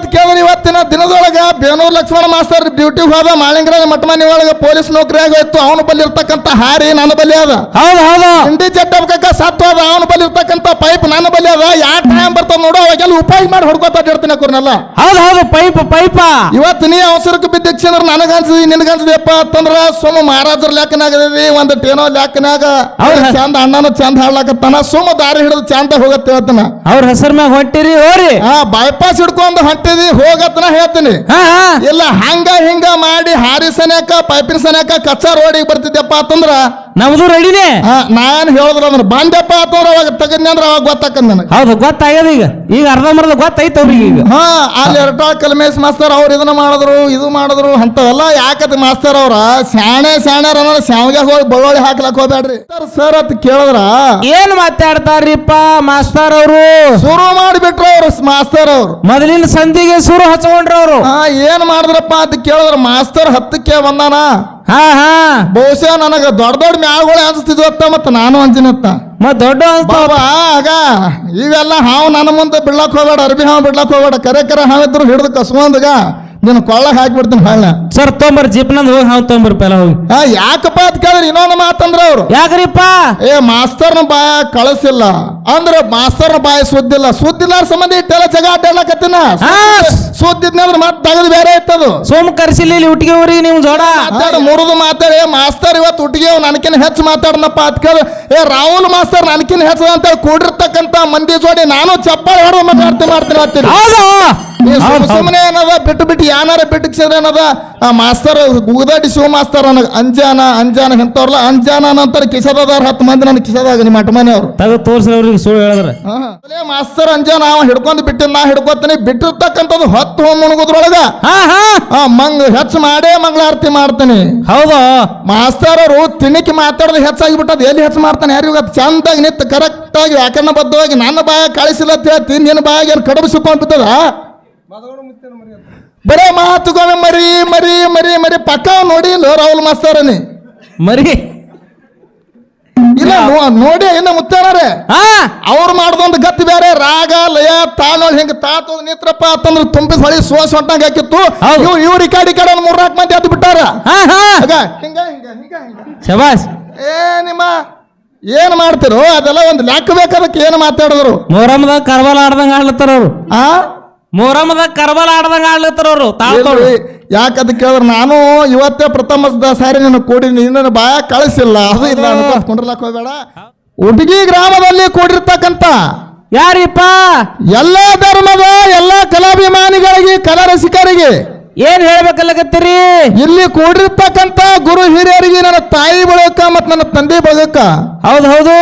ಅಂತ ಕೇಳಿದ್ರೆ ಇವತ್ತಿನ ದಿನದೊಳಗ ಬೇನೂರು ಲಕ್ಷ್ಮಣ ಮಾಸ್ತರ್ ಡ್ಯೂಟಿ ಹೋದ ಮಾಳಿಂಗರಾಜ ಮಠಮನಿ ಒಳಗೆ ಪೊಲೀಸ್ ನೌಕರಿ ಆಗೋಯ್ತು ಅವನ ಬಲ್ಲಿ ಇರ್ತಕ್ಕಂತ ಹಾರಿ ನನ್ನ ಬಲಿ ಅದ. ಹೌದು ಹೌದು. ಹಿಂಡಿ ಚಟ್ಟಬಕ ಸತ್ತು ಅದ. ಅವನ ಬಲ್ಲಿ ಇರ್ತಕ್ಕಂತ ಪೈಪ್ ನನ್ನ ಬಲಿ ಅದ. ಯಾ ಟೈಮ್ ಬರ್ತದ ನೋಡು ಅವಾಗೆಲ್ಲ ಉಪಾಯ ಮಾಡಿ ಹೊಡ್ಕೋತಾ ಇರ್ತೀನಿ ಹೌದು ಹೌದು. Pipe pipe. ಇವತ್ತು ನೀ ಅವಸರಕ್ಕೆ ಬಿದ್ದಿಕ್ಷ ಅಂದ್ರೆ ನನಗ ಅನ್ಸದಿ ನಿನಗ ಅನ್ಸದಿಯಪ್ಪ ಅಂತಂದ್ರ ಸೋಮ ಮಹಾರಾಜರ ಲೆಕ್ಕನಾಗದಿ ಒಂದ್ ಟೇನೋ ಲೆಕ್ಕನಾಗ ಚಂದ ಅಣ್ಣನ ಚಂದ ಹಾಡ್ಲಾಕತ್ತಾನ. ಸುಮ್ಮ ದಾರಿ ಹಿಡಿದು ಚಂದ ಹೋಗತ್ತೆ ಹೇಳ್ತಾನ ಅವ್ರ ಹೆಸರು ಮ್ಯಾಗ ಹೊಂಟಿರಿ ಹೋರಿ. ಆ ಬೈಪಾಸ್ ಹಿಡ್ಕೊಂಡು ಹೊಂಟಿದಿ ಹೋಗತ್ತನ ಹೇಳ್ತೀನಿ. ಹಾ ಹಾ. ಇಲ್ಲ ಹಂಗ ಹಿಂಗ ಮಾಡಿ ಹಾರಿ ಸನ್ಯಾಕ ಪೈಪಿನ ಸನ್ಯಾಕ ಕಚ್ಚಾ ರೋಡಿಗೆ ಬರ್ತಿದ್ದೆಪ್ಪ ಅಂತಂದ್ರ ನಮ್ದು ರೆಡಿನೇ. ನಾನ್ ಹೇಳಿದ್ರ ಅಂದ್ರೆ ಬಂದೆಪ್ಪ ಅಂತಂದ್ರ ಅವಾಗ ತಗದ್ನಿ ಅಂದ್ರ ಅವಾಗ ಗೊತ್ತಾಕಂದ್ ನನಗೆ. ಹೌದು ಗೊತ್ತಾಗ್ಯದ ಈಗ. ಈಗ ಅರ್ಧ ಮರ್ಧ ಗೊತ್ತಾಯ್ತು ಅವ್ರಿಗೆ ಈಗ. ಹಾ ಅಲ್ಲಿ ಎರಡಾ ಕಲ್ಮೇಶ್ ಮಾಸ್ತರ್ ಅವ್ರು ಇದನ್ನ ಮಾಡಿದ್ರು ಇದು ಮಾಡಿದ್ರು ಅಂತವೆಲ್ಲ ಯಾಕತ್ ಮಾಸ್ತರ್ ಅವ್ರ? ಶಾಣೆ ಶಾಣ್ಯಾರ ಅಂದ್ರೆ ಶಾವಿಗೆ ಹೋಗಿ ಬಳ್ಳೊಳ್ಳಿ ಹಾಕ್ಲಕ್ ಹೋಗ್ಬೇಡ್ರಿ ಸರ್ ಸರ್ ಅಂತ ಕೇಳಿದ್ರ? ಏನ್ ಮಾತಾಡ್ತಾರ್ರಿಪ್ಪ ಮಾಸ್ತರ್ ಅವರು? ಶುರು ಮಾಡಿಬಿಟ್ರು ಅವ್ರು ಮಾಸ್ತರ್ ಅವ್ರು. ಮೊದಲಿನ ಸಂಧಿಗೆ ಶುರು ಹಚ್ಕೊಂಡ್ರ ಅವರು. ಹಾ ಏನ್ ಮಾಡಿದ್ರಪ್ಪ ಅಂತ ಕೇಳಿದ್ರ? ಮಾಸ್ತರ್ ಹತ್ತಕ್ಕೆ ಬಂದಾನ. ಹಾ ಹಾ. ಬಹುಶಃ ನನಗ ದೊಡ್ಡ ದೊಡ್ಡ ಮ್ಯಾಳ್ಗಳು ಅನ್ಸ್ತಿದ್ವತ್ತ ಮತ್ತ ನಾನು ಅಂಜಿನತ್ತ ಮತ್ ದೊಡ್ಡ ಬಾಬಾ ಆಗ ಇವೆಲ್ಲ ಹಾವು ನನ್ನ ಮುಂದೆ ಬಿಡ್ಲಕ್ ಹೋಗ್ಬೇಡ ಅರ್ಬಿ ಹಾವು ಬಿಡ್ಲಕ್ ಹೋಗ್ಬೇಡ ಕರೆ ಕರೆ ಹಾವಿದ್ರು ಹಿಡಿದು ಕಸ್ಕೊಂಡಗ ನಿನ್ನ ಕೊಳ್ಳಕ್ ಹಾಕ್ಬಿಡ್ತೀನಿ ಹಾಳ ಸರ್ ತೊಂಬರ್ ಜಿಪ್ನಂದ್ ಹೋಗಿ ಹಾವು ತೊಂಬರ್ ಪೆಲ ಹೋಗಿ. ಆ ಯಾಕಪ್ಪ ಅದ್ ಕೇಳಿದ್ರೆ? ಇನ್ನೊಂದು ಮಾತಂದ್ರ ಅವ್ರು. ಯಾಕ್ರಿಪ್ಪ? ಏ ಮಾಸ್ತರ್ನ ಬಾಯ ಕಳಿಸಿಲ್ಲ. ಅಂದ್ರೆ ಮಾಸ್ತರ್ನ ಬಾಯ ಸುದ್ದಿಲ್ಲ. ಸುದ್ದಿಲ್ಲ ಸಂಬಂಧ ಇಟ್ಟೆಲ್ಲ ಜಗ ಎಲ್ಲ ಹಾ. ಸುದ್ದಿದ್ನಂದ್ರ ಮತ್ತೆ ತೆಗೆದು ಬೇರೆ ಇತ್ತದು. ಸೋಮ್ ಕರ್ಸಿಲ್ಲ ಇಲ್ಲಿ ಉಟ್ಟಿಗೆ ಊರಿಗೆ ನಿಮ್ ಜೋಡ. ಮಾತಾಡ ಮುರಿದು ಮಾತಾಡಿ. ಏ ಮಾಸ್ತರ್ ಇವತ್ತು ಉಟ್ಟಿಗೆ ನನಕಿನ ಹೆಚ್ಚು ಮಾತಾಡನಪ್ಪ ಅದ್ ಕೇಳಿ. ಏ ರಾಹುಲ್ ಮಾಸ್ತರ್ ನನಕಿನ ಹೆಚ್ಚು ಅಂತ ಕೂಡಿರ್ತಕ್ಕಂತ ಮಂದಿ ಜೋಡಿ ನಾನು ಚಪ್ಪಾಳೆ ಹೊಡೆದು ಮಾತಾಡ್ತೀನಿ ಮಾಡ್ತೀನಿ ಸುಮ್ಮನೆ ಏನದ? ಬಿಟ್ಟು ಬಿಟ್ಟು ಯಾನಾರ ಬಿಟ್ಟು ಏನದ? ಆ ಮಾಸ್ತರ್ ಗುಗದಾಡಿ ಶಿವ ಮಾಸ್ತರ್ ನನಗ. ಅಂಜಾನ ಅಂಜಾನ ಎಂತವ್ರಲ್ಲ ಅಂಜಾನ ಅಂತಾರೆ ಕಿಸದಾರ ಹತ್ತು ಮಂದಿ ನನ್ನ ಕಿಸದಾಗ ನಿಮ್ಮ ಮನೆ ಅವ್ರು. ತಗ ತೋರ್ಸ್ರಿ ಅವ್ರಿಗೆ ಸುಳ್ಳು ಹೇಳಿದ್ರೆ. ಮಾಸ್ತರ್ ಅಂಜಾನ ಅವ ಹಿಡ್ಕೊಂಡು ಬಿಟ್ಟು ನಾ ಹಿಡ್ಕೊತೀನಿ. ಬಿಟ್ಟಿರ್ತಕ್ಕಂಥದ್ದು ಹೊತ್ತು ಮುಣಗುದ್ರೊಳಗ. ಆ ಮಂಗ್ ಹೆಚ್ಚು ಮಾಡೇ ಮಂಗಳಾರತಿ ಮಾಡ್ತೀನಿ. ಹೌದು? ಮಾಸ್ತರ್ ಅವರು ತಿಣಿಕಿ ಮಾತಾಡೋದು ಹೆಚ್ಚಾಗಿ ಬಿಟ್ಟದ ಎಲ್ಲಿ ಹೆಚ್ಚು ಮಾಡ್ತಾನೆ? ಯಾರಿಗೂ ಚಂದಾಗಿ ನಿಂತು ಕರೆಕ್ಟ್ ಆಗಿ ವ್ಯಾಕರಣ ಬದ್ಧವಾಗಿ ನನ್ನ ಬಾಯ ಕಳಿಸಿಲ್ಲ ಅಂತ ಹೇಳ್ತಿ. ನಿನ್ನ ಬಾಯಾಗ ಏನು ಕಡುಬು ಸಿಕ್ಕೊಂಡ್ ಬಿದ್ದದ? ಬರೇ ಮಾತುಗಳು ಮರಿ ಮರಿ ಮರಿ ಮರಿ ಪಕ್ಕ ನೋಡಿ ಇಲ್ಲ ರಾಹುಲ್ ಮಾಸ್ತರನಿ. ಮರಿ. ಇಲ್ಲ ನೋಡಿ ಇನ್ನ ಮುತ್ತಾರೆ ಅವ್ರು ಮಾಡ್ದೊಂದು ಗತಿ ಬೇರೆ ರಾಗ ಲಯ ತಾಳೋಳ್ ಹಿಂಗ ತಾತು ನಿತ್ರಪ್ಪ ಅಂತಂದ್ರೆ ತುಂಬಿ ಹೊಳಿ ಸೋಸ್ ಹೊಂಟಂಗ ಹಾಕಿತ್ತು. ಇವ್ ಇವ್ರ ಈ ಕಡೆ ಈ ಕಡೆ ಮೂರ್ನಾಲ್ಕು ಮಂದಿ ಅದು ಬಿಟ್ಟಾರ. ಹಾ ಹಾ. ಆಗ ಹಿಂಗ ಹಿಂಗ ಹಿಂಗ ಹಿಂಗ. ಶಬಾಸ್ ಏ ನಿಮ್ಮ ಏನ್ ಮಾಡ್ತಿರೋ? ಅದೆಲ್ಲ ಒಂದು ಲೆಕ್ಕ ಬೇಕಾದಕ್ಕೆ ಏನು ಮಾತಾಡಿದ್ರು? ಮೊಹರಮ್ದಾಗ ಕರ್ಬಲ್ ಆಡ್ದಂಗ ಆಡ್ಲತ್ತಾರ ಅವ್ರು. ಆ? ಮೊಹರಮ್ದಾಗ ಕರ್ಬಲ್ ಆಡ್ದಂಗ ಆಡ್ಲತ್ತಾರ ಅವರು ಇಲ್ರಿ, ಯಾಕಂತ ಕೇಳಿದ್ರೆ ನಾನು ಇವತ್ತೇ ಪ್ರಥಮ ಸಾರಿ ನಿನ್ನ ಕೂಡಿ ನಿನ್ನ ಬಾಯ ಕಳಿಸಿಲ್ಲ. ಅದು ಇಲ್ಲ ಅನ್ಕೊಂಡ್ ಹೋಗಬೇಡ. ಉಟಗಿ ಗ್ರಾಮದಲ್ಲಿ ಕೂಡಿರ್ತಕ್ಕಂತ ಯಾರಿಪ್ಪ? ಎಲ್ಲ ಧರ್ಮದ ಎಲ್ಲ ಕಲಾಭಿಮಾನಿಗಳಿಗೆ ಕಲಾರಸಿಕರಿಗೆ ಏನ್ ಹೇಳ್ಬೇಕಲ್ಲಕತ್ತೀರಿ ಇಲ್ಲಿ ಕೂಡಿರ್ತಕ್ಕಂತ ಗುರು ಹಿರಿಯರಿಗೆ ನನ್ನ ತಾಯಿ ಬಳಕ ಮತ್ ನನ್ನ ತಂದೆ ಬಳಕ ಹೌದು ಹೌದು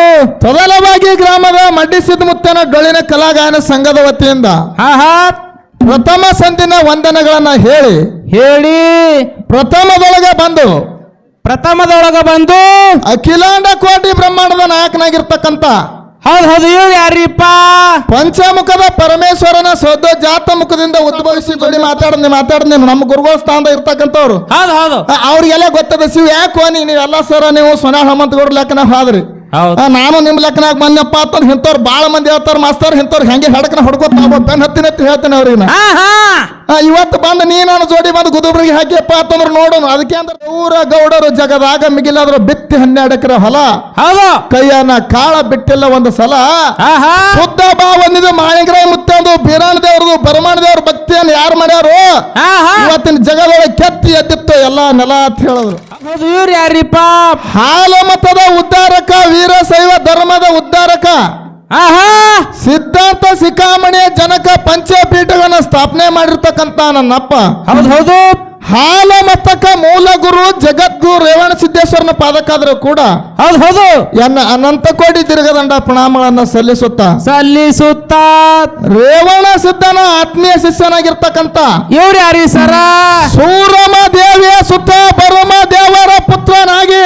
ಮೊದಲವಾಗಿ ಗ್ರಾಮದ ಮಡ್ಡಿ ಸಿದ್ದಮುತ್ತನ ಡೊಳಿನ ಕಲಾಗಾಯನ ಸಂಘದ ವತಿಯಿಂದ ಹಾ ಹಾ. ಪ್ರಥಮ ಸಂದಿನ ವಂದನೆಗಳನ್ನ ಹೇಳಿ ಹೇಳಿ. ಪ್ರಥಮದೊಳಗೆ ಬಂದು ಪ್ರಥಮದೊಳಗ ಬಂದು ಅಖಿಲಾಂಡ ಕೋಟಿ ಬ್ರಹ್ಮಾಂಡದ ನಾಯಕನಾಗಿರ್ತಕ್ಕಂಥ ಹೌದು ಹೌದು ಇವ್ರು ಯಾರಿಪ್ಪ? ಪಂಚಮುಖದ ಪರಮೇಶ್ವರನ ಸದ್ದ ಜಾತ ಮುಖದಿಂದ ಉದ್ಭವಿಸಿ ಬಳಿ ಮಾತಾಡ್ದೆ ಮಾತಾಡ್ದೆ ನಮ್ಮ ಗುರುಗಳ ಸ್ಥಾನದ ಇರ್ತಕ್ಕಂಥವ್ರು. ಹೌದು ಹೌದು. ಅವ್ರಿಗೆಲ್ಲ ಗೊತ್ತದ ಶಿವ ಯಾಕೋ ನೀವು ನೀವೆಲ್ಲ ಸರ ನೀವು ಸೊನ್ಯಾ ಹನುಮಂತ ಗೌಡ್ರ ಲೆಕ್ಕನ ಹಾದ್ರಿ. ನಾನು ನಿಮ್ಮ ಲೆಕ್ಕನಾಗ ಬಂದಪ್ಪ ಅಂತ ಹಿಂತವ್ರು ಬಾಳ ಮಂದಿ ಹೇಳ್ತಾರ ಮಾಸ್ತರ್ ಇಂಥವ್ರು ಹೆಂಗೆ ಹಡಕನ ಹೊಡ್ಕೋತ ಬೆನ್ ಹತ್ತಿನ ಹತ್ತಿ ಹೇಳ್ತೇನೆ ಅವ್ರಿಗೆ ಇವತ್ತು ಬಂದು ನೀ ನಾನು ಜೋಡಿ ಬಂದು ಗುದುಬ್ರಿಗೆ ಹಾಕಿಯಪ್ಪ ಅಂತಂದ್ರೆ ನೋಡೋಣ. ಅದಕ್ಕೆ ಅಂದ್ರೆ ಊರ ಗೌಡರು ಜಗದಾಗ ಮಿಗಿಲಾದ್ರು ಬಿತ್ತಿ ಹನ್ನೆರಡು ಎಕರೆ ಹೊಲ. ಹೌದು. ಕೈಯನ್ನ ಕಾಳ ಬಿಟ್ಟಿಲ್ಲ ಒಂದು ಸಲ. ಶುದ್ಧ ಬಾ ಒಂದಿದು ಮುತ್ತೊಂದು ಬೀರಾಣ ದೇವ್ರದು ಬರಮಾಣ ದೇವ್ರ ಭಕ್ತಿಯನ್ನು ಯಾರು ಮಾಡ್ಯಾರು? ಇವತ್ತಿನ ಜಗದೊಳಗೆ ಕೆತ್ತಿ ಎದ್ದಿತ್ತು ಎಲ್ಲ ನೆಲ ಅಂತ ಹೇಳಿದ್ರು. ಹೌದು ಇವ್ರು ಯಾರಿಪ್ಪ? ಹಾಲ ಮತದ ಉದ್ಧಾರಕ ವೀರಶೈವ ಧರ್ಮದ ಉದ್ಧಾರಕ. ಆಹಾ! ಸಿದ್ಧಾರ್ಥ ಸಿಕ್ಕಾಮಣಿಯ ಜನಕ ಪಂಚಪೀಠಗಳನ್ನ ಸ್ಥಾಪನೆ ಮಾಡಿರ್ತಕ್ಕಂತ ನನ್ನಪ್ಪ. ಹೌದು ಹೌದು. ಹಾಲ ಮತಕ ಮೂಲ ಗುರು ಜಗದ್ಗುರು ರೇವಣ ಸಿದ್ದೇಶ್ವರನ ಪಾದಕ್ಕಾದರೂ ಕೂಡ ಹೌದು ಹೌದು. ಎನ್ನ ಅನಂತ ಕೋಟಿ ತಿರುಗದಂಡ ಪ್ರಣಾಮಗಳನ್ನ ಸಲ್ಲಿಸುತ್ತಾ ಸಲ್ಲಿಸುತ್ತ. ರೇವಣ ಸಿದ್ಧನ ಆತ್ಮೀಯ ಶಿಷ್ಯನಾಗಿರ್ತಕ್ಕಂತ ಇವ್ರು ಯಾರಿ ಸರ? ಸೂರಮ ದೇವಿಯ ಸುತ್ತ ಪರಮ ದೇವರ ಪುತ್ರನಾಗಿ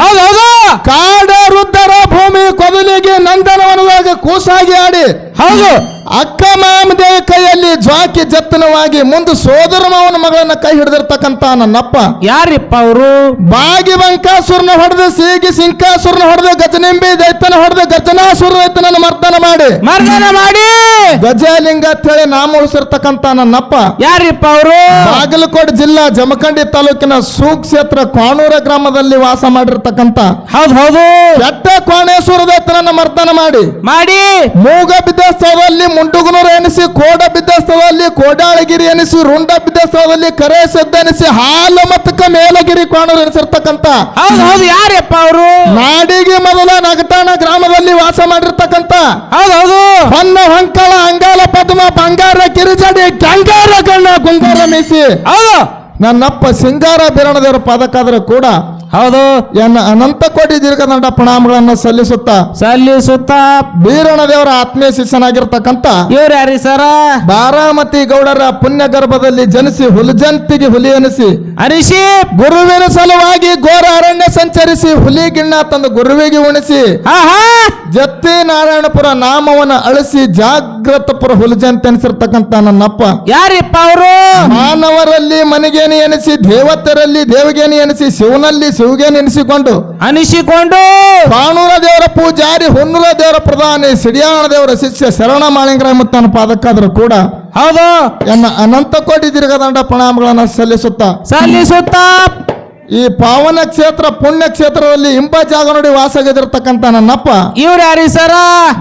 ಹೌದು ಹೌದು. ಕಾಡ ವೃದ್ಧರ ಭೂಮಿ ಕೊದಲಿಗೆ ನಂದನವನದಾಗ ಕೂಸಾಗಿ ಆಡಿ ಹೌದು. ಅಕ್ಕ ಮಾಮದೇವ ಕೈಯಲ್ಲಿ ಜ್ವಾಕಿ ಜತ್ತನವಾಗಿ ಮುಂದೆ ಸೋದರ ಮಾವನ ಮಗಳನ್ನ ಕೈ ಹಿಡಿದಿರ್ತಕ್ಕಂತ ನನ್ನಪ್ಪ. ಯಾರಿಪ್ಪ ಅವರು? ಬಾಗಿ ಬಂಕಾಸುರನ ಹೊಡೆದು ಸೀಗಿ ಸಿಂಕಾಸುರನ ಹೊಡೆದು ಗಜನಿಂಬಿ ದೈತನ ಹೊಡೆದು ಗಜನಾಸುರ ದೈತನನ್ನು ಮರ್ದನ ಮಾಡಿ. ಮರ್ದನ ಮಾಡಿ! ಗಜಲಿಂಗ ಅಂತೇಳಿ ನಾಮ ಉಳಿಸಿರ್ತಕ್ಕಂತ ನನ್ನಪ್ಪ. ಯಾರಿಪ್ಪ ಅವರು? ಬಾಗಲಕೋಟೆ ಜಿಲ್ಲಾ ಜಮಖಂಡಿ ತಾಲೂಕಿನ ಸೂಕ್ಷೇತ್ರ ಕಾಣೂರ ಗ್ರಾಮದಲ್ಲಿ ವಾಸ ಮಾಡಿರ್ತಕ್ಕಂತ. ಹೌದು ಹೌದು. ಕೆಟ್ಟ ಕೋಣೇಶ್ವರ ದೈತನನ್ನ ಮರ್ದನ ಮಾಡಿ. ಮಾಡಿ. ಮೂಗ ಬಿದ್ದ ಸ್ಥಳದಲ್ಲಿ ಮುಂಡುಗುನೂರು ಎನಿಸಿ ಕೋಡ ಬಿದ್ದ ಸ್ಥಳದಲ್ಲಿ ಕೋಡಾಳಗಿರಿ ಎನಿಸಿ ರುಂಡ ಬಿದ್ದ ಸ್ಥಳದಲ್ಲಿ ಕರೆ ಸದ್ದ ಎನಿಸಿ ಹಾಲು ಮತ್ತಕ ಮೇಲಗಿರಿ ಕಾಣರು ಎನಿಸಿರ್ತಕ್ಕಂತ ಹೌದು ಹೌದು ಯಾರಪ್ಪ ಅವರು? ನಾಡಿಗೆ ಮೊದಲ ನಗತಾಣ ಗ್ರಾಮದಲ್ಲಿ ವಾಸ ಮಾಡಿರ್ತಕ್ಕಂತ ಹೌದು ಹೌದು. ಹೊನ್ನ ಹೊಂಕಳ ಅಂಗಾಲ ಪದ್ಮ ಬಂಗಾರ ಕಿರಿಜಡಿ ಗಂಗಾರ ಗಣ್ಣ ಗುಂಗಾರ ಮೀಸಿ ಹೌದು. ನನ್ನಪ್ಪ ಸಿಂಗಾರ ಬಿರಣದೇವರ ಪದಕ್ಕಾದರೂ ಕೂಡ ಹೌದು. ಎನ್ನ ಅನಂತ ಕೋಟಿ ದೀರ್ಘದಂಡ ಪ್ರಣಾಮಗಳನ್ನು ಸಲ್ಲಿಸುತ್ತಾ ಸಲ್ಲಿಸುತ್ತ ಬೀರಣದೇವರ ಆತ್ಮೀಯ ಶಿಷ್ಯನಾಗಿರ್ತಕ್ಕಂತ ಇವ್ರು ಯಾರಿ ಸರ? ಬಾರಾಮತಿ ಗೌಡರ ಪುಣ್ಯ ಗರ್ಭದಲ್ಲಿ ಜನಿಸಿ ಹುಲಿಜಂತಿಗೆ ಹುಲಿ ಎನಿಸಿ ಅರಿಶಿ. ಗುರುವಿನ ಸಲುವಾಗಿ ಘೋರ ಅರಣ್ಯ ಸಂಚರಿಸಿ ಹುಲಿ ಗಿಣ್ಣ ತಂದು ಗುರುವಿಗೆ ಉಣಿಸಿ ಹಾ ಹಾ ಜತ್ತಿ ನಾರಾಯಣಪುರ ನಾಮವನ್ನ ಅಳಿಸಿ ಜಾಗ್ರತಪುರ ಅಂತ ಎನಿಸಿರ್ತಕ್ಕಂತ ನನ್ನಪ್ಪ. ಯಾರಿಪ್ಪ ಅವರು? ಮಾನವರಲ್ಲಿ ಮನಿಗೇನಿ ಎನಿಸಿ ದೇವತೆರಲ್ಲಿ ದೇವಗೇನಿ ಎನಿಸಿ ಶಿವನಲ್ಲಿ ಶಿವಗೇನಿ ಎನಿಸಿಕೊಂಡು ಅನಿಸಿಕೊಂಡು ಬಾಣೂರ ದೇವರ ಪೂಜಾರಿ ಹೊನ್ನೂರ ದೇವರ ಪ್ರಧಾನಿ ಸಿಡಿಯಾಣ ದೇವರ ಶಿಷ್ಯ ಶರಣ ಮಾಳಿಂಗರಾಯ ಮುತ್ತನ ಪಾದಕ್ಕಾದ್ರೂ ಕೂಡ ಹೌದು. ಎನ್ನ ಅನಂತ ಕೋಟಿ ದೀರ್ಘದಂಡ ಪ್ರಣಾಮಗಳನ್ನು ಸಲ್ಲಿಸುತ್ತಾ ಸಲ್ಲಿಸುತ್ತ ಈ ಪಾವನ ಕ್ಷೇತ್ರ ಪುಣ್ಯ ಕ್ಷೇತ್ರದಲ್ಲಿ ಇಂಪ ಜಾಗ ನೋಡಿ ವಾಸಗಿದಿರ್ತಕ್ಕಂಥ ನನ್ನಪ್ಪ. ಇವ್ರು ಯಾರಿ ಸರ?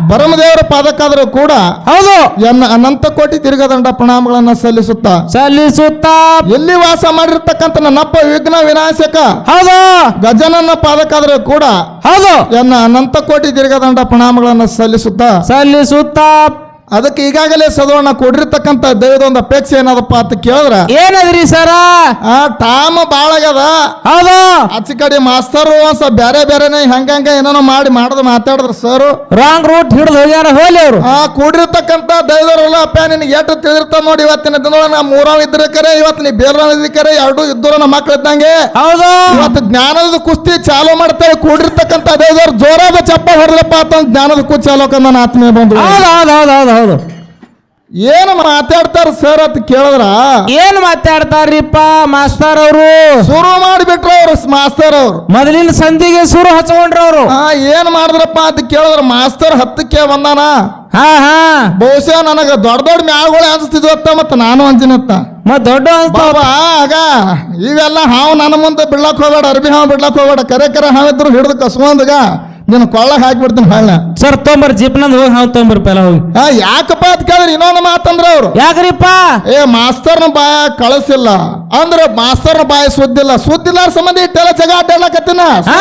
ಬರಮದೇವರ ಪಾದಕ್ಕಾದರೂ ಕೂಡ ಹೌದು. ಎನ್ನ ಅನಂತ ಕೋಟಿ ದೀರ್ಘದಂಡ ಪ್ರಣಾಮಗಳನ್ನ ಸಲ್ಲಿಸುತ್ತಾ. ಸಲ್ಲಿಸುತ್ತ. ಎಲ್ಲಿ ವಾಸ ಮಾಡಿರ್ತಕ್ಕಂತ ನನ್ನಪ್ಪ ವಿಘ್ನ ವಿನಾಶಕ. ಹೌದು. ಗಜನನ್ನ ಪಾದಕ್ಕಾದರೂ ಕೂಡ ಹೌದು. ಎನ್ನ ಅನಂತ ಕೋಟಿ ದೀರ್ಘದಂಡ ಪ್ರಣಾಮಗಳನ್ನು ಸಲ್ಲಿಸುತ್ತಾ. ಸಲ್ಲಿಸುತ್ತ. ಅದಕ್ಕೆ ಈಗಾಗಲೇ ಸದೋಣ ಕೊಡಿರ್ತಕ್ಕಂಥ ದೈವದ ಒಂದು ಅಪೇಕ್ಷೆ ಏನದಪ್ಪ ಅಂತ ಕೇಳಿದ್ರ ಏನದ್ರಿ ಸರ? ಆ ಟಾಮ್ ಬಾಳಗದ. ಹೌದು. ಆಚೆ ಕಡೆ ಮಾಸ್ತರು ಒಂದ್ಸ ಬ್ಯಾರೆ ಬೇರೆ ಬೇರೆನೆ ಹಂಗಂಗ ಏನೇನೋ ಮಾಡಿ ಮಾಡದ್ ಮಾತಾಡಿದ್ರು ಸರ್. ರಾಂಗ್ ರೂಟ್ ಹಿಡಿದು ಹೋಗ್ಯಾರ ಹೋಲಿ ಅವರು. ಆ ಕೂಡಿರ್ತಕ್ಕಂಥ ದೈವದವ್ರಲ್ಲ ಅಪ್ಪ ನಿನಗೆ ಎಷ್ಟು ತಿಳಿದಿರ್ತಾವ ನೋಡಿ ಇವತ್ತಿನ ದಿನ ನಾ ಮೂರಾವ್ ಇದ್ರ ಕರೆ ಇವತ್ತು ನೀ ಬೇರೆ ಕರೆ ಎರಡು ಇದ್ದೂರ ನಮ್ಮ ಮಕ್ಳು ಇದ್ದಂಗೆ. ಹೌದು. ಇವತ್ತು ಜ್ಞಾನದ ಕುಸ್ತಿ ಚಾಲೋ ಮಾಡ್ತೇವೆ ಕೂಡಿರ್ತಕ್ಕಂಥ ದೈವದವ್ರು ಜೋರಾದ ಚಪ್ಪ ಹೊಡೆದಪ್ಪ ಅಂತ ಜ್ಞಾನದ ಕುಸ್ತಿ ಚಾಲೋಕ ನನ್ನ ಆತ್ಮೀಯ ಬಂದ್ರು ಹೌದು ಹೌದು ಹೌದು ಹೌದು. ಹೌದು. ಏನು ಮಾತಾಡ್ತಾರ ಸರ್ ಅಂತ ಕೇಳಿದ್ರ? ಏನ್ ಮಾತಾಡ್ತಾರ್ರಿಪ್ಪ ಮಾಸ್ತರ್ ಅವರು? ಶುರು ಮಾಡಿಬಿಟ್ರು ಅವ್ರು ಮಾಸ್ತರ್ ಅವ್ರು. ಮೊದಲಿನ ಸಂಧಿಗೆ ಶುರು ಹಚ್ಕೊಂಡ್ರ ಅವರು. ಹಾ ಏನ್ ಮಾಡಿದ್ರಪ್ಪ ಅಂತ ಕೇಳಿದ್ರ? ಮಾಸ್ತರ್ ಹತ್ತಕ್ಕೆ ಬಂದಾನ. ಹಾ ಹಾ. ಬಹುಶಃ ನನಗ ದೊಡ್ಡ ದೊಡ್ಡ ಮ್ಯಾಳ್ಗಳು ಅನ್ಸ್ತಿದ್ವತ್ತ ಮತ್ತ ನಾನು ಅಂಜಿನತ್ತ ಮತ್ ದೊಡ್ಡ ಬಾಬಾ ಆಗ ಇವೆಲ್ಲ ಹಾವು ನನ್ನ ಮುಂದೆ ಬಿಡ್ಲಕ್ ಹೋಗ್ಬೇಡ ಅರ್ಬಿ ಹಾವು ಬಿಡ್ಲಕ್ ಹೋಗ್ಬೇಡ ಕರೆ ಕರೆ ಹಾವಿದ್ರು ಹಿಡಿದು ಕಸ್ಕೊಂಡ್ಗ. ನಿನ್ನ ಕೊಳ್ಳ ಹಾಕ್ಬಿಡ್ತೀನಿ ಹಳ್ಳ ಸರ್ ತೊಂಬರ್ ಜಿಪ್ನಂದ್ ಹೋಗಿ ಹಾವ್ ತೊಂಬರ್ ಪೆಲ ಹೋಗಿ. ಆ ಯಾಕಪ್ಪ ಅಂತ ಕೇಳಿದ್ರೆ ಇನ್ನೊಂದು ಮಾತಂದ್ರ ಅವ್ರು. ಯಾಕ್ರಿಪ್ಪ? ಏ ಮಾಸ್ತರ್ನ ಬಾಯ ಕಳಿಸಿಲ್ಲ. ಅಂದ್ರೆ ಮಾಸ್ತರ್ನ ಬಾಯ ಸುದ್ದಿಲ್ಲ. ಸುದ್ದಿಲ್ಲ ಸಂಬಂಧ ಇಟ್ಟೆಲ್ಲ ಜಗ ಅಡ್ಡಾಡ್ಲಕತ್ತಿನ ಹಾ.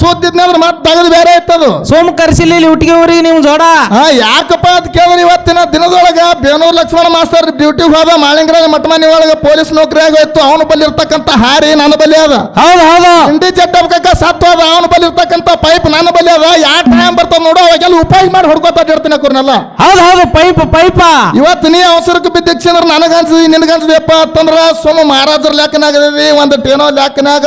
ಸುದ್ದಿದ್ನ ಅಂದ್ರೆ ಮತ್ತೆ ತಗದು ಬೇರೆ ಇತ್ತದು ಸೋಮ ಕರ್ಸಿಲ್ಲ ಇಲ್ಲಿ ಹುಟ್ಟಿಗೆ ಊರಿಗೆ ನೀವು ಜೋಡ. ಹಾ ಯಾಕಪ್ಪ ಅಂತ ಕೇಳಿದ್ರೆ ಇವತ್ತಿನ ದಿನದೊಳಗ ಬೇನೂರು ಲಕ್ಷ್ಮಣ ಮಾಸ್ತರ್ ಡ್ಯೂಟಿ ಹೋದ ಮಾಳಿಂಗರಾಜ ಮಠ ಮನೆ ಒಳಗ ಪೊಲೀಸ್ ನೌಕರಿ ಆಗೋಯ್ತು ಅವನ ಬಲ್ಲಿ ಇರ್ತಕ್ಕಂಥ ಹಾರಿ ನನ್ನ ಬಲ್ಲಿ ಅದ. ಹೌದು ಹೌದು. ಇಂಡಿ ಚಟ್ಟಬೇಕ ಸತ್ತು ಹೋದ. ಅವನ ಬಲ್ಲಿ ಪೈಪ್ ನನ್ನ ಬಲ್ಲಿ ಅದ ಟೈಮ್ ಬರ್ತದ ನೋಡು ಅವಾಗೆಲ್ಲ ಉಪಾಯ ಮಾಡಿ ಹೊಡ್ಕೋತಾ ಇರ್ತೀನಿ ಅವ್ರನ್ನೆಲ್ಲ ಹೌದು ಹೌದು ಪೈಪ್ ಪೈಪ. ಇವತ್ತು ನೀ ಅವಸರಕ್ಕೆ ಬಿದ್ದಿಕ್ಷ ಅಂದ್ರೆ ನನಗನ್ಸದಿ ನಿನಗನ್ಸದಪ್ಪ ಅಂತಂದ್ರ ಸುಮ್ಮ ಮಹಾರಾಜರ ಲೆಕ್ಕನಾಗದಿ ಒಂದು ಟೇನೋ ಲೆಕ್ಕನಾಗ.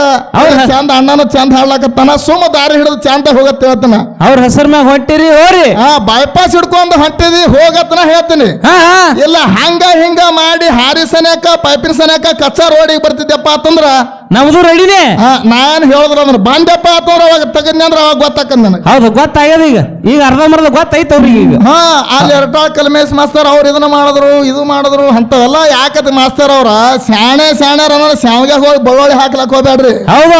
ಚಂದ ಅಣ್ಣನ ಚಂದ ಹಾಡ್ಲಾಕತ್ತಾನ ಸುಮ್ಮ ದಾರಿ ಹಿಡಿದು ಚಂದ ಹೋಗತ್ತೆ ಹೇಳ್ತಾನ. ಅವ್ರ ಹೆಸರ ಮ್ಯಾಗ ಹೊಂಟಿರಿ ಹೋರಿ. ಆ ಬೈಪಾಸ್ ಹಿಡ್ಕೊಂಡು ಹೊಂಟಿದಿ ಹೋಗತ್ತನ ಹೇಳ್ತೀನಿ. ಹಾ ಹಾ. ಇಲ್ಲ ಹಂಗ ಹಿಂಗ ಮಾಡಿ ಹಾರಿ ಸನ್ಯಾಕ ಪೈಪಿನ ಸನ್ಯಾಕ ಕಚ್ಚಾ ರೋಡಿಗೆ ಬರ್ತಿದ್ದೆಪ್ಪ ಅಂತಂದ್ರ ನಮ್ದು ರೆಡಿನೇ ಹಾ ನಾನ್ ಹೇಳಿದ್ರ ಅಂದ್ರೆ ಬಂದೆಪ್ಪ ಆತವ್ರ ಅವಾಗ ತಗೊಂಡೆ ಅಂದ್ರೆ ಅವಾಗ ಗೊತ್ತಾಕಂದ್ ನನಗೆ. ಹೌದು ಗೊತ್ತಾಗ್ಯದ ಈಗ. ಈಗ ಅರ್ಧ ಮರ್ಧ ಗೊತ್ತಾಯ್ತು ಅವ್ರಿಗೆ ಈಗ. ಹಾ ಅಲ್ಲಿ ಎರಟಾಳ್ ಕಲ್ಮೇಶ್ ಮಾಸ್ತರ್ ಅವ್ರು ಇದನ್ನ ಮಾಡಿದ್ರು ಇದು ಮಾಡಿದ್ರು ಅಂತವೆಲ್ಲ ಯಾಕತ್ ಮಾಸ್ತರ್ ಅವ್ರ ಶಾಣೆ ಶಾಣ್ಯಾರ ಅಂದ್ರೆ ಶ್ಯಾಮ್ಗೆ ಹೋಗಿ ಬಳ್ಳೊಳ್ಳಿ ಹಾಕ್ಲಕ್ ಹೋಗ್ಬೇಡ್ರಿ ಹೌದು.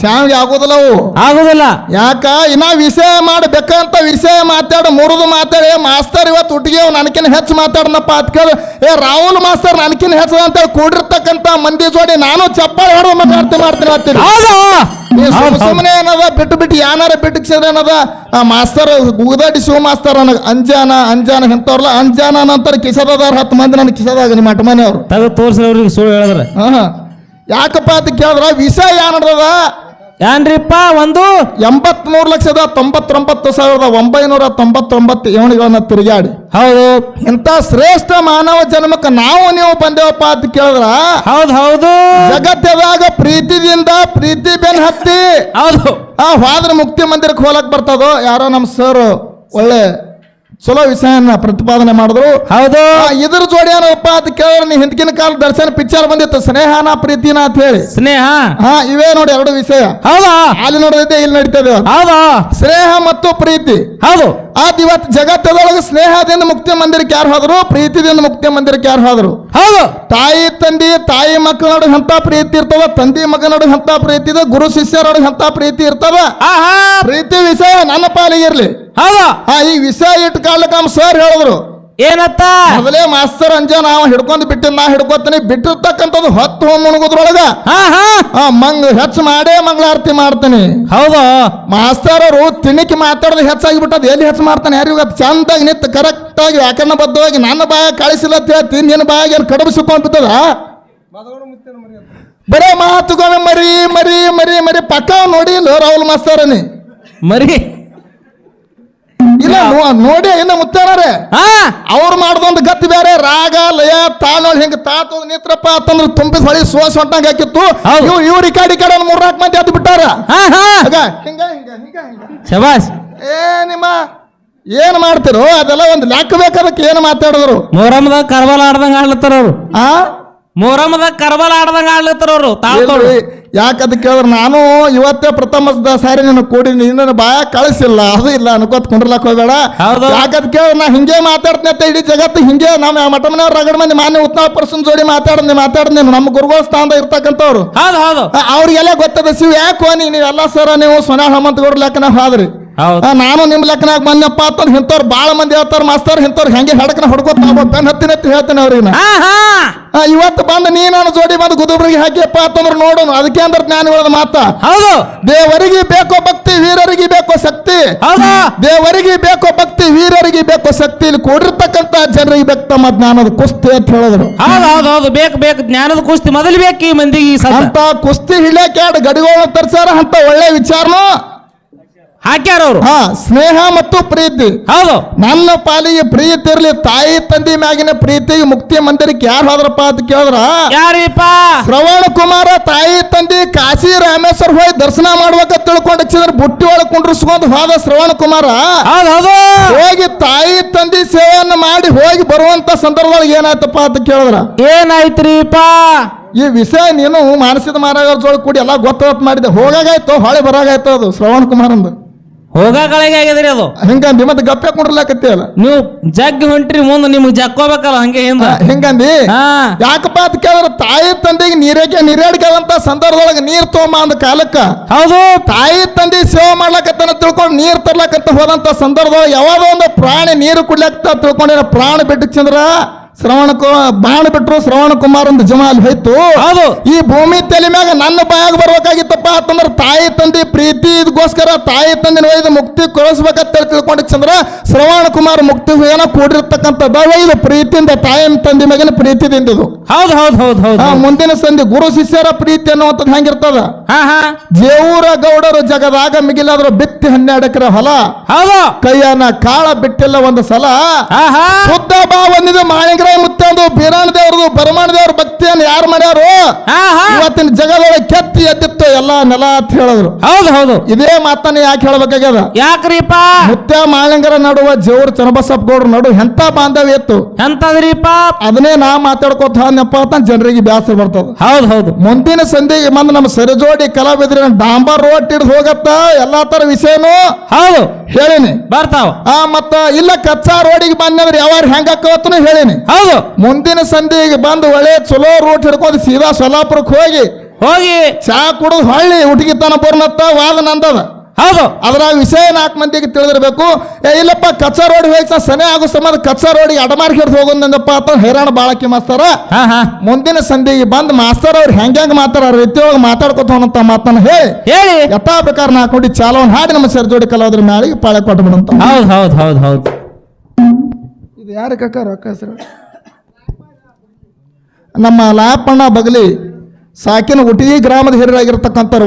ಶ್ಯಾಮ್ಗೆ ಆಗೋದಿಲ್ಲ ಅವು. ಆಗುದಿಲ್ಲ. ಯಾಕ? ಇನ್ನ ವಿಷಯ ಮಾಡ್ಬೇಕಂತ ವಿಷಯ ಮಾತಾಡ ಮುರಿದು ಮಾತಾಡಿ ಮಾಸ್ತರ್ ಇವತ್ತು ಹುಟ್ಟಿಗೆ ನನಕಿನ ಹೆಚ್ಚು ಮಾತಾಡನಪ್ಪ ಅಂತ ಕೇಳಿ ಏ ರಾಹುಲ್ ಮಾಸ್ತರ್ ನನಕಿನ ಹೆಚ್ಚು ಅಂತ ಕೂಡಿರ್ತಕ್ಕಂತ ಮಂದಿ ಜೋಡಿ ನಾನು ಚಪ್ಪಾಳೆ ಹೊಡೆದು ಮಾತಾಡ್ತೀನಿ ಮಾಡ್ತೀನಿ ಅಂತೀರಿ ಸುಮ್. ಸುಮ್ಮನೆ ಏನದ ಬಿಟ್ಟು ಬಿಟ್ಟು ಯಾನಾರ ಬಿಟ್ಟು ಏನದ ಆ ಮಾಸ್ತರ್ ಗುಗದಾಡಿ ಶಿವ ಮಾಸ್ತರ್ ನನಗೆ ಅಂಜಾನ ಅಂಜಾನ ಹೆಂತವ್ರಲ್ಲ ಅಂಜಾನ ನಂತರ ಕಿಸದದಾರ ಹತ್ತು ಮಂದಿ ನನ್ನ ಕಿಸದಾಗ ನಿಮ್ಮ ಮಠ ಮನೆಯವ್ರು ತೆಗೆದು ತೋರ್ಸ್ರಿ ಅವ್ರಿಗೆ ಸುಳ್ಳು ಹೇಳಿದ್ರೆ. ಹಾ ಯಾಕಪ್ಪ ಅಂತ ಕೇಳಿದ್ರ ವಿಷಯ ನಡ್ದದ? ಏನ್ರಿಪ್ಪ ಒಂದು? ಎಂಬತ್ಮೂರು ಲಕ್ಷದ ತೊಂಬತ್ತೊಂಬತ್ತು ಸಾವಿರದ ಒಂಬೈನೂರ ತೊಂಬತ್ತೊಂಬತ್ತು ಏವಣಿಗಳನ್ನ ತಿರುಗಾಡಿ ಹೌದು. ಇಂಥ ಶ್ರೇಷ್ಠ ಮಾನವ ಜನ್ಮಕ್ಕೆ ನಾವು ನೀವು ಬಂದೇವಪ್ಪ ಅಂತ ಕೇಳಿದ್ರ? ಹೌದು ಹೌದು. ಜಗತ್ತದಾಗ ಪ್ರೀತಿದಿಂದ ಪ್ರೀತಿ ಬೆನ್ ಹತ್ತಿ. ಹೌದು. ಆ ಹೋದ್ರ ಮುಕ್ತಿ ಮಂದಿರಕ್ಕೆ ಹೋಲಕ್ ಬರ್ತದೋ? ಯಾರೋ ನಮ್ಮ ಸರ್ ಒಳ್ಳೆ ಚಲೋ ವಿಷಯನ ಪ್ರತಿಪಾದನೆ ಮಾಡಿದ್ರು. ಹೌದು. ಇದ್ರ ಜೋಡಿ ಏನಪ್ಪ ಅಂತ ಕೇಳಿದ್ರೆ ನೀ ಹಿಂದಿನ ಕಾಲ ದರ್ಶನ ಪಿಕ್ಚರ್ ಬಂದಿತ್ತು. ಸ್ನೇಹನ ಪ್ರೀತಿನ ಅಂತ ಹೇಳಿ. ಸ್ನೇಹ. ಹಾ ಇವೇ ನೋಡಿ ಎರಡು ವಿಷಯ. ಹೌದಾ? ಅಲ್ಲಿ ನೋಡಿದ್ದೆ ಇಲ್ಲಿ ನಡೀತದೆ. ಹೌದಾ? ಸ್ನೇಹ ಮತ್ತು ಪ್ರೀತಿ. ಹೌದು. ಆತ ಇವತ್ತು ಜಗತ್ತದೊಳಗೆ ಸ್ನೇಹದಿಂದ ಮುಕ್ತಿ ಮಂದಿರಕ್ಕೆ ಯಾರು ಹೋದ್ರು? ಪ್ರೀತಿದಿಂದ ಮುಕ್ತಿ ಮಂದಿರಕ್ಕೆ ಯಾರು ಹೋದ್ರು? ಹೌದು. ತಾಯಿ ತಂದೆ ತಾಯಿ ಮಕ್ಕಳ ನಡುವೆ ಅಂತ ಪ್ರೀತಿ ಇರ್ತವ ತಂದೆ ಮಗನ ನಡುವೆ ಅಂತ ಪ್ರೀತಿ ಇದೆ ಗುರು ಶಿಷ್ಯರ ಅಂತ ಪ್ರೀತಿ ಇರ್ತವ ಆಹಾ. ಪ್ರೀತಿ ವಿಷಯ ನನ್ನ ಪಾಲಿಗೆ ಇರ್ಲಿ. ಹೌದು. ಈ ವಿಷಯ ಇಟ್ಟು ಕಾಡ್ಲಿಕ್ಕೆ ಸರ್ ಹೇಳಿದ್ರು. ಏನತ್ತ? ಮೊದಲೇ ಮಾಸ್ತರ್ ಅಂಜ ನಾವು ಹಿಡ್ಕೊಂಡ್ ಬಿಟ್ಟಿದ್ ನಾ ಹಿಡ್ಕೊತೀನಿ ಬಿಟ್ಟಿರ್ತಕ್ಕಂಥದ್ದು ಹೊತ್ತು ಹೋಮ್ ಮುಣಗುದ್ರೊಳಗ. ಹಾ ಹಾ. ಆ ಮಂಗ್ ಹೆಚ್ಚು ಮಾಡೇ ಮಂಗಳಾರತಿ ಮಾಡ್ತೀನಿ. ಹೌದು. ಮಾಸ್ತರ್ ಅವರು ತಿಣಿಕಿ ಮಾತಾಡೋದು ಹೆಚ್ಚಾಗಿ ಬಿಟ್ಟದ ಎಲ್ಲಿ ಹೆಚ್ಚು ಮಾಡ್ತಾನೆ? ಯಾರಿಗೂ ಅದು ಚಂದಾಗಿ ನಿಂತು ಕರೆಕ್ಟ್ ಆಗಿ ವ್ಯಾಕರಣಬದ್ಧವಾಗಿ ನನ್ನ ಬಾಯ ಕಳಿಸಿಲ್ಲ ಅಂತ ಹೇಳ್ತೀನಿ ನಿನ್ನ ಬಾಯಾಗ ಏನು ಕಡಬಿಸಿಕೊಂಡ್ ಬಿಟ್ಟದ ಬರೇ ಮಾತುಗಳು ಮರಿ ಮರಿ ಮರಿ ಮರಿ ಪಕ್ಕ ನೋಡಿ ರಾಹುಲ್ ಮಾಸ್ತರನಿ ಮರಿ. ಇಲ್ಲ ನೋ- ನೋಡಿ ಇನ್ನ ಮುತ್ತಾನಾರೆ ಹಾ? ಅವ್ರು ಮಾಡ್ದೊಂದು ಗತಿ ಬೇರೆ ರಾಗ ಲಯ ತಾಳ ಹಿಂಗ ತಾತ ನಿತ್ರಪ್ಪ ಅಂತಂದ್ರೆ ತುಂಬಿ ಹೊಳಿ ಸೋಸ್ ಹೊಂಟಂಗ ಹಾಕಿತ್ತು. ಹೌದು. ಇವ್ ಇವ್ರ ಈ ಕಡೆ ಈ ಕಡೆ ಮೂರ್ನಾಲ್ಕು ಮಂದಿ ಅದು ಬಿಟ್ಟಾರ. ಹಾ ಹಾ. ಆಗ ಹಿಂಗ ಹಿಂಗ ಹಿಂಗ ಹಿಂಗ. ಶಬಾಸ್ ಏ ನಿಮ್ಮ ಏನ್ ಮಾಡ್ತಿರೋ? ಅದೆಲ್ಲ ಒಂದು ಲೆಕ್ಕ ಬೇಕಾದಕ್ಕೆ ಏನು ಮಾತಾಡಿದ್ರು? ಮೊಹರಮ್ದಾಗ ಕರ್ಬಲ್ ಆಡ್ದಂಗ ಆಡ್ಲತ್ತಾರ ಅವ್ರು. ಆ? ಮೊಹರಮ್ದಾಗ ಕರ್ಬಲ್ ಆಡ್ದಂಗ ಆಡ್ಲತ್ತಾರ ಅವರು ತಾಳ್ತವ್ರು ಅದಕ್ಕೆ ಯಾಕಂತ ಕೇಳಿದ್ರೆ? ನಾನು ಇವತ್ತೇ ಪ್ರಥಮ ಸಾರಿ ನಿನ್ನ ಕೂಡಿ ನಿನ್ನ ಬಾಯ ಕಳಿಸಿಲ್ಲ ಅದು ಇಲ್ಲ ಅನ್ಕೋತ್ ಕುಂಡ್ರಲಕ್ ಹೋಗ್ಬೇಡ. ಹೌದು. ಯಾಕಂತ ಕೇಳಿ ನಾ ಹಿಂಗೆ ಮಾತಾಡ್ತೀನಿ ಅಂತ ಇಡೀ ಜಗತ್ತು ಹಿಂಗೆ. ನಮ್ಮ ಮಠ ಮನೆಯವ್ರ ರಗಡ ಮನೆ ಮಾನ್ಯ ಉತ್ತಮ ಪರ್ಸನ್ ಜೋಡಿ ಮಾತಾಡಿದ್ನಿ ಮಾತಾಡ್ದೆ ನಮ್ಮ ಗುರುಗಳ ಸ್ಥಾನದ ಇರ್ತಕ್ಕಂಥವ್ರು. ಹೌದು ಹೌದು. ಅವ್ರಿಗೆಲ್ಲ ಗೊತ್ತದ ಸಿ ಯಾಕೆ ನೀ ನೀವೆಲ್ಲ ಸರ ನೀವು ಸೊನ್ಯಾ ಹನುಮಂತ ಗೌಡ್ರ ಲೆಕ್ಕನ ಹೋದ್ರಿ. ನಾನು ನಿಮ್ಮ ಲೆಕ್ಕನಾಗ ಬಂದಪ್ಪ ಅಂತ ಇಂಥವ್ರು ಬಾಳ ಮಂದಿ ಹೇಳ್ತಾರ ಮಾಸ್ತರ್ ಇಂಥವ್ರು ಹೆಂಗೆ ಹೆಡಕನ ಹೊಡ್ಕೋತ ಬೆನ್ ಹತ್ತಿನ ಹೇಳ್ತೇನೆ ಅವ್ರಿಗೆ ಇವತ್ತು ಬಂದು ನೀ ನಾನು ಜೋಡಿ ಬಂದು ಗುದುಬ್ರಿಗೆ ಹಾಕಿಯಪ್ಪ ಅಂತಂದ್ರೆ ನೋಡೋಣ ಅದಕ್ಕೆ ಅಂದ್ರೆ ಹೇಳೋದು ಮಾತ. ಹೌದು. ದೇವರಿಗೆ ಬೇಕೋ ಭಕ್ತಿ ವೀರರಿಗೆ ಬೇಕೋ ಶಕ್ತಿ. ಹೌದು. ದೇವರಿಗೆ ಬೇಕೋ ಭಕ್ತಿ ವೀರರಿಗೆ ಬೇಕೋ ಶಕ್ತಿ. ಇಲ್ಲಿ ಕೂಡಿರ್ತಕ್ಕಂಥ ಜನರಿಗೆ ಬೇಕು ತಮ್ಮ ಜ್ಞಾನದ ಕುಸ್ತಿ ಅಂತ ಹೇಳಿದ್ರು. ಹೌದು ಹೌದು ಹೌದು. ಬೇಕು ಬೇಕು. ಜ್ಞಾನದ ಕುಸ್ತಿ ಮೊದಲು ಬೇಕು ಈ ಮಂದಿಗೆ ಅಂತ ಕುಸ್ತಿ ಹಿಡಿಯಕ್ಕೆ ಎರಡು ಗಡಿಗಳನ್ನ ತರ್ಸಾರ ಅಂತ ಒಳ್ಳೆ ವಿಚಾರನು. ಹಾಕ್ಯಾರ ಅವ್ರು ಹಾ ಸ್ನೇಹ ಮತ್ತು ಪ್ರೀತಿ. ಹೌದು. ನನ್ನ ಪಾಲಿಗೆ ಪ್ರೀತಿ ಇರಲಿ ತಾಯಿ ತಂದೆ ಮ್ಯಾಗಿನ ಪ್ರೀತಿಗೆ ಮುಕ್ತಿ ಮಂದಿರಕ್ಕೆ ಯಾರು ಹೋದ್ರಪ್ಪ ಅಂತ ಕೇಳಿದ್ರ? ಯಾರಿಪ್ಪ? ಶ್ರವಣ ಕುಮಾರ ತಾಯಿ ತಂದೆ ಕಾಶಿ ರಾಮೇಶ್ವರ ಹೋಗಿ ದರ್ಶನ ಮಾಡ್ಬೇಕ ತಿಳ್ಕೊಂಡು ಹಚ್ಚಿದ್ರೆ ಬುಟ್ಟಿ ಒಳಗೆ ಕುಂಡ್ರಿಸ್ಕೊಂಡು ಹೋದ ಶ್ರವಣ ಕುಮಾರ. ಹೋಗಿ ತಾಯಿ ತಂದೆ ಸೇವೆಯನ್ನು ಮಾಡಿ ಹೋಗಿ ಬರುವಂತ ಸಂದರ್ಭದೊಳಗೆ ಏನಾಯ್ತಪ್ಪ ಅಂತ ಕೇಳಿದ್ರ? ಏನಾಯ್ತ್ರಿಪ್ಪ? ಈ ವಿಷಯ ನೀನು ಮಾನಸಿಕ ಮಾರಾಗ ಜೋಳ ಕೂಡಿ ಎಲ್ಲ ಗೊತ್ತಾತ್ ಮಾಡಿದೆ. ಹೋಗಾಗಾಯ್ತು ಹೊಳೆ ಬರಾಗಾಯ್ತು ಅದು ಶ್ರವಣ ಕುಮಾರಂದು. ಹೋಗಾಗಳಿಗೆ ಆಗ್ಯದ್ರಿ ಅದು. ಹಿಂಗಂದಿ ಮತ್ತೆ ಗಪ್ಪೆ ಕುಂಡ್ರಲಾಕತ್ತಿಯಲ್ಲ ನೀವು ಜಗ್ಗಿ ಹೊಂಟ್ರಿ ಮುಂದೆ ನಿಮ್ಗೆ ಜಕ್ಕೋಬೇಕಲ್ಲ ಹಂಗೆ ಹಿಂದ. ಹಿಂಗಂದಿ ಹಾ. ಯಾಕಪ್ಪ ಅಂತ ಕೇಳಿದ್ರೆ ತಾಯಿ ತಂದೆಗೆ ನೀರಕ್ಕೆ ನೀರೇಡ್ಕದಂತ ಸಂದರ್ಭದೊಳಗೆ ನೀರ್ ತೊಗೊಂಬ ಅಂದ ಕಾಲಕ್ಕ? ಹೌದು. ತಾಯಿ ತಂದೆ ಸೇವೆ ಮಾಡ್ಲಕತ್ತನ ತಿಳ್ಕೊಂಡು ನೀರ್ ತರ್ಲಕಂತ ಹೋದಂತ ಸಂದರ್ಭದೊಳಗೆ ಯಾವಾಗ ಒಂದು ಪ್ರಾಣಿ ನೀರು ಕುಡ್ಲಕ್ಕ ತಿಳ್ಕೊಂಡಿರೋ ಪ್ರಾಣ ಬಿಟ್ಟು ಚಂದ್ರ? ಶ್ರವಣ ಬಾಣ ಬಿಟ್ರು ಶ್ರವಣ ಕುಮಾರ್ ಅಂತ ಜಮ ಅಲ್ಲಿ ಹೋಯ್ತು. ಹೌದು. ಈ ಭೂಮಿ ತಲೆ ಮ್ಯಾಗ ನನ್ನ ಬಾಯಾಗ ಬರ್ಬೇಕಾಗಿತ್ತಪ್ಪ ಅಂತಂದ್ರೆ ತಾಯಿ ತಂದೆ ಪ್ರೀತಿ ಇದಕ್ಕೋಸ್ಕರ ತಾಯಿ ತಂದಿನ ಒಯ್ದು ಮುಕ್ತಿ ಕಳಿಸ್ಬೇಕಂತ ತಿಳ್ಕೊಂಡ್ ಚಂದ್ರ. ಶ್ರವಣ ಕುಮಾರ್ ಮುಕ್ತಿ ಏನೋ ಕೂಡಿರ್ತಕ್ಕಂಥ ಇದು ಪ್ರೀತಿಯಿಂದ ತಾಯಿ ತಂದೆ ಮ್ಯಾಗಿನ ಪ್ರೀತಿದಿಂದ ಇದು. ಹೌದು ಹೌದು ಹೌದು ಹೌದು. ಮುಂದಿನ ಸಂಧಿ ಗುರು ಶಿಷ್ಯರ ಪ್ರೀತಿ ಅನ್ನುವಂಥದ್ದು ಹೆಂಗಿರ್ತದ ಜೇವೂರ ಗೌಡರು ಜಗದಾಗ ಮಿಗಿಲಾದ್ರು ಬಿತ್ತಿ ಹನ್ನೆರಡು ಎಕರೆ ಹೊಲ. ಹೌದು. ಕೈಯನ್ನ ಕಾಳ ಬಿಟ್ಟಿಲ್ಲ ಒಂದು ಸಲ. ಶುದ್ಧ ಬಾ ಬಂದಿದ್ದು ಮಾಣಿಗ್ರಾಯ ಮುತ್ತಂದು ಬೀರಾಣ ದೇವ್ರದು ಬರಮಾಣ ದೇವ್ರ ಭಕ್ತಿಯನ್ನು ಯಾರು ಮಾಡ್ಯಾರು? ಇವತ್ತಿನ ಜಗದೊಳಗೆ ಕೆತ್ತಿ ಎದ್ದಿತ್ತು ಎಲ್ಲ ನೆಲ ಅಂತ ಹೇಳಿದ್ರು. ಹೌದು ಹೌದು. ಇದೇ ಮಾತನ್ನ ಯಾಕೆ ಹೇಳಬೇಕಾಗ್ಯದ? ಯಾಕ್ರೀಪ? ಮುತ್ಯ ಮಾಳಿಂಗರ ನಡುವ ಜೇವ್ರ ಚನ್ನಬಸಪ್ಪ ಗೌಡ್ರ ನಡು ಎಂತ ಬಾಂಧವ್ಯ ಇತ್ತು? ಎಂತದ್ರೀಪ? ಅದನ್ನೇ ನಾ ಮಾತಾಡ್ಕೋತ ಹೋದ್ನಪ್ಪ ಅಂತ ಜನರಿಗೆ ಬ್ಯಾಸರ ಬರ್ತದ. ಹೌದು ಹೌದು. ಮುಂದಿನ ಸಂಧಿಗೆ ಬಂದು ನಮ್ಮ ಸರಿಜೋಡಿ ಕಲಾವಿದ್ರಿನ ಡಾಂಬರ್ ರೋಡ್ ಹಿಡಿದು ಹೋಗತ್ತ ಎಲ್ಲಾ ತರ ವಿಷಯನು ಹೌದು. ಹೇಳಿನಿ. ಬರ್ತಾವ. ಆ ಮತ್ತ ಇಲ್ಲ ಕಚ್ಚಾ ರೋಡಿಗೆ ಬಂದ್ರೆ ಯಾವ ಹೆಂಗ ಹೇಳಿನಿ. ಹೌದು. ಮುಂದಿನ ಸಂಧಿಗೆ ಬಂದು ಒಳ್ಳೆ ಚಲೋ ರೂಟ್ ಹಿಡ್ಕೊಂಡು ಸೀದಾ ಸೊಲ್ಲಾಪುರಕ್ಕೆ ಹೋಗಿ. ಹೋಗಿ. ಚಾ ಕುಡಿದು ಹೊಳ್ಳಿ ಹುಡುಗಿ ತನ ಬರ್ನತ್ತ ವಾದ ನಂದದ. ಹೌದು. ಅದ್ರಾಗ ವಿಷಯ ನಾಲ್ಕು ಮಂದಿಗೆ ತಿಳಿದಿರ್ಬೇಕು. ಏ ಇಲ್ಲಪ್ಪ ಕಚ್ಚಾ ರೋಡ್ ಹೋಯ್ತ ಸನೆ ಆಗೋ ಸಮಯ ಕಚ್ಚಾ ರೋಡಿಗೆ ಅಡಮಾರಿ ಹಿಡಿದು ಹೋಗೋದಂದಪ್ಪ ಅಂತ ಹೈರಾಣ ಬಾಳಕಿ ಮಾಸ್ತಾರ. ಮುಂದಿನ ಸಂಧಿಗೆ ಬಂದು ಮಾಸ್ತರ್ ಅವ್ರು ಹೆಂಗ್ ಹೆಂಗ್ ಮಾತಾರ ವ್ಯಕ್ತಿ ಒಳಗೆ ಮಾತಾಡ್ಕೊತ ಮಾತನ್ನ ಹೇಳಿ. ಹೇಳಿ. ಯಥಾ ಪ್ರಕಾರ ನಾಲ್ಕು ಚಾಲವನ್ ಹಾಡಿ ನಮ್ಮ ಸರ್ ಜೋಡಿ ಕಲಾವಿದ್ರ ಮ್ಯಾಲಿಗೆ ಪಾಳೆ ಕೊಟ್ಟು ಬಿಡಂತ ಹೌದು ಹೌದು ಹೌದು ಹೌದು. ಇದು ಯಾರ ಕಕ್ಕ ರೊಕ್ಕ ಹೆಸರು? ನಮ್ಮ ಲಾಪಣ್ಣ ಬಗಲಿ ಸಾಕಿನ ಉಟಿ ಗ್ರಾಮದ ಹಿರಿಯರಾಗಿರ್ತಕ್ಕಂಥವ್ರು